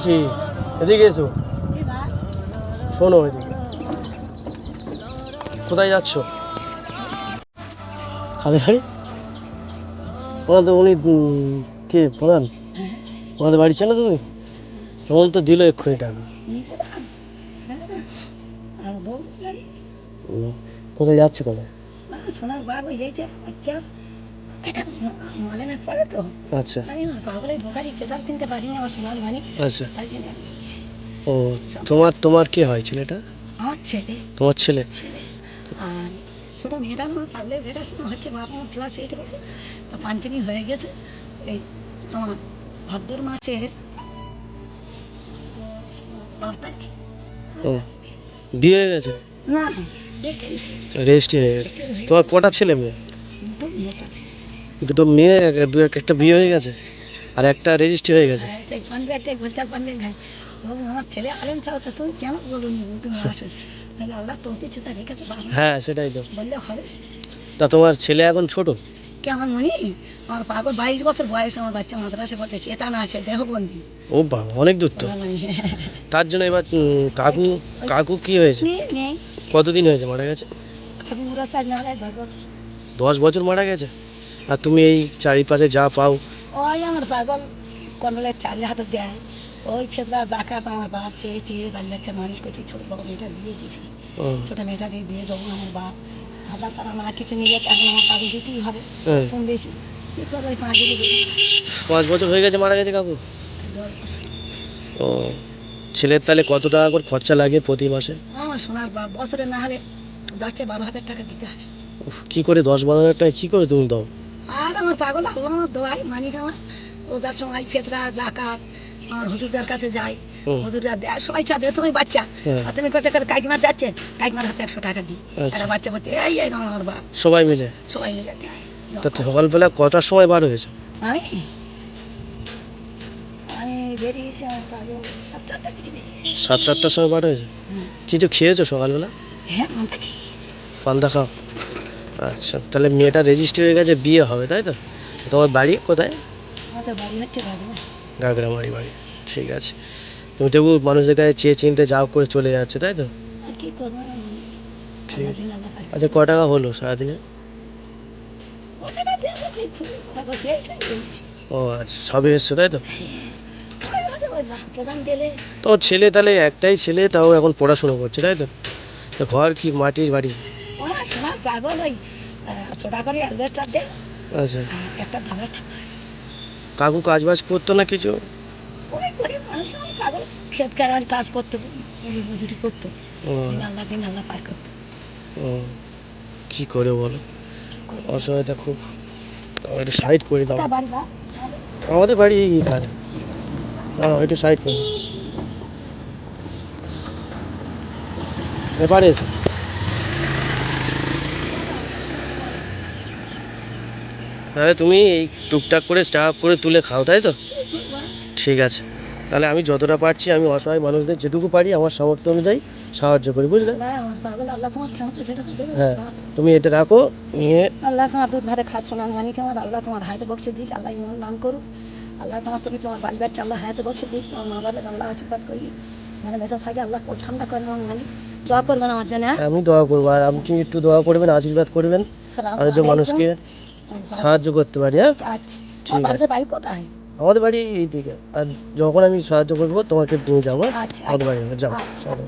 মাসি এদিকে এসো। শোনো এদিকে। কোথায় যাচ্ছ? কাদের বাড়ি? ওনাদের উনি কে প্রধান? ওনাদের বাড়ি চেনো তুমি? কেমন তো দিল এক্ষুনি টাকা। কোথায় যাচ্ছে কোথায়? সোনার বাঘ হয়ে যাইছে বাচ্চা। মলে না পড়ে তো। আচ্ছা। আমি পাগলের বোকারি কেতাব কিনতে পারিনি আমার সোনার আচ্ছা। তাই জন্য। ও তোমার তোমার কে হয় ছেলেটা? আমার ছেলে। তোমার ছেলে? আর ছোটো মেয়েটা না পাগলের দেখাশোনা হচ্ছে বাবা মা ক্লাস এইটে পড়ছে তো পাঞ্চমি হয়ে গেছে। এই তোমার ভাদ্র মাসের বারো তারিখ। ও বিয়ে হয়ে গেছে? না রেজিস্ট্রি হয়ে গেছে। তোমার কটা ছেলে মেয়ে? দুটো মেয়েটা আছে। দুটো মেয়ে দু এক- একটা বিয়ে হয়ে গেছে আর একটা রেজিস্ট্রি হয়ে গেছে। হ্যাঁ, হ্যাঁ সেটাই তো। তা তোমার ছেলে এখন ছোট? কেমন মনি? আমার পাগল বাইশ বছর বয়স আমার বাচ্চা মাদ্রাসে পড়ছে চেতনা আছে দেহবন্দি। ও বাবা অনেক দূর তো। তার জন্য এবার কাকু কাকু কি হয়েছে? কতদিন হয়েছে মারা গেছে? না দশ বছর। দশ বছর মারা গেছে? আর তুমি এই চারিপাশে যা পাও। ওই আমার পাগল কন্ডলের চালে হাতে দেয়। ওই ক্ষেত্রে জাকাত আমার বাপ চেয়ে চেয়ে বাড়ি বাচ্চা মানুষ করছি ছোট বড় মেয়েটা বিয়ে দিয়েছি। ও, ছোটো মেয়েটা দিয়ে বিয়ে দেবো আমার বাপ। আবার তারা মা কিছু নিয়ে এখন আমার পাগল দিতেই হবে। কম বেশি। পাঁচ বছর হয়ে গেছে। মারা গেছে কাকু? ও। ছেলের তাহলে কত টাকা করে খরচা লাগে প্রতি মাসে? আমার সোনার বাপ বছরে না হলে দশ থেকে বারো হাজার টাকা দিতে হয়। কি করে দশ বারো হাজার টাকা কি করে তুমি দাও? আর আমার পাগল আল্লাহ আমার দোয়াই মানিক আমার। রোজার সময় ফেতরা জাকাত আমার হুজুরদার কাছে যাই। হুম। হুজুররা দেয় সবাই চাচ্ছে তুমি বাচ্চা। আর তুমি কোথায় করে কাকিমার যাচ্ছে কাকিমার হাতে একশো টাকা দিই। আচ্ছা। একটা বাচ্চা এই এই আমার বাপ। সবাই মিলে? সবাই মিলে দেয়। তা সকালবেলা কটার সময় বার হয়েছে? আমি? আমি বেরিয়েছি আমার পাগল সাত চারটা দিকে বেরিয়েছি। সাত চারটার সময় বার হয়েছে? কিছু খেয়েছো সকালবেলা? হ্যাঁ পান্তা খাও। আচ্ছা তাহলে মেয়েটা রেজিস্ট্রি হয়ে গেছে বিয়ে হবে তাই তো? তোমার বাড়ি কোথায়? আমাদের বাড়ি হচ্ছে বাড়ি গাগরামারি বাড়ি ঠিক আছে। তুমি তবু মানুষের কাছে চেয়ে চিনতে যাও করে চলে যাচ্ছে তাই তো? কি করব ঠিক আছে। আচ্ছা ক টাকা হলো সারাদিনে? ও আচ্ছা সবে এসছো তাই তো? দিলে তো ছেলে তাহলে একটাই ছেলে তাও এখন পড়াশোনা করছে তাই তো? তো ঘর কি মাটির বাড়ি? সোনার পাগল ওই ছোটা করে অ্যালবেস্টার দেয় আচ্ছা। একটা ধাবা কাকু কাজ বাজ করতো না কিছু? ওই গরিব মানুষ পাগল। ক্ষেত কারবার কাজ করতো মজুরি করতো। আল্লাহ দিন আল্লাহ পার করতো। ও কি করে বলো? অসহায়তা খুব। একটু সাইড করে দাও। আমাদের বাড়ি এখানে। দাঁড়াও একটু সাইড করে। এবারে এসো। তাহলে তুমি এই টুকটাক করে স্টাফ করে তুলে খাও তাই তো? ঠিক আছে। তাহলে আমি যতটা পারছি আমি অসহায় মানুষদের যেটুকু পারি আমার সামর্থ্য অনুযায়ী সাহায্য করি বুঝলে? না আমার আল্লাহ সেটা হ্যাঁ তুমি এটা রাখো নিয়ে আল্লাহ তোমার দুধ ভাতে খাচ্ছ না মানি আমার আল্লাহ তোমার হাতে বক্সে দিক আল্লাহ ইমান দান করুক। আল্লাহ তোমার তুমি তোমার বাড়ি বাচ্চা আল্লাহ হাতে বক্সে দিক তোমার মা বাবার আল্লাহ আশীর্বাদ করি। মানে বেঁচে থাকে আল্লাহ কোল ঠান্ডা করে আমার মানি দোয়া করবেন আমার জন্য হ্যাঁ? আমি দোয়া করব আর আপনি একটু দোয়া করবেন আশীর্বাদ করবেন। আর যে মানুষকে সাহায্য করতে পারি হ্যাঁ? আচ্ছা ঠিক আছে। বাড়িতে বাড়ি কোথায়? আমাদের বাড়ি এইদিকে। আর যখন আমি সাহায্য করব তোমাকে নিয়ে যাব হ্যাঁ? আচ্ছা আমাদের আচ্ছা। বাড়ি যাব আচ্ছা। চলো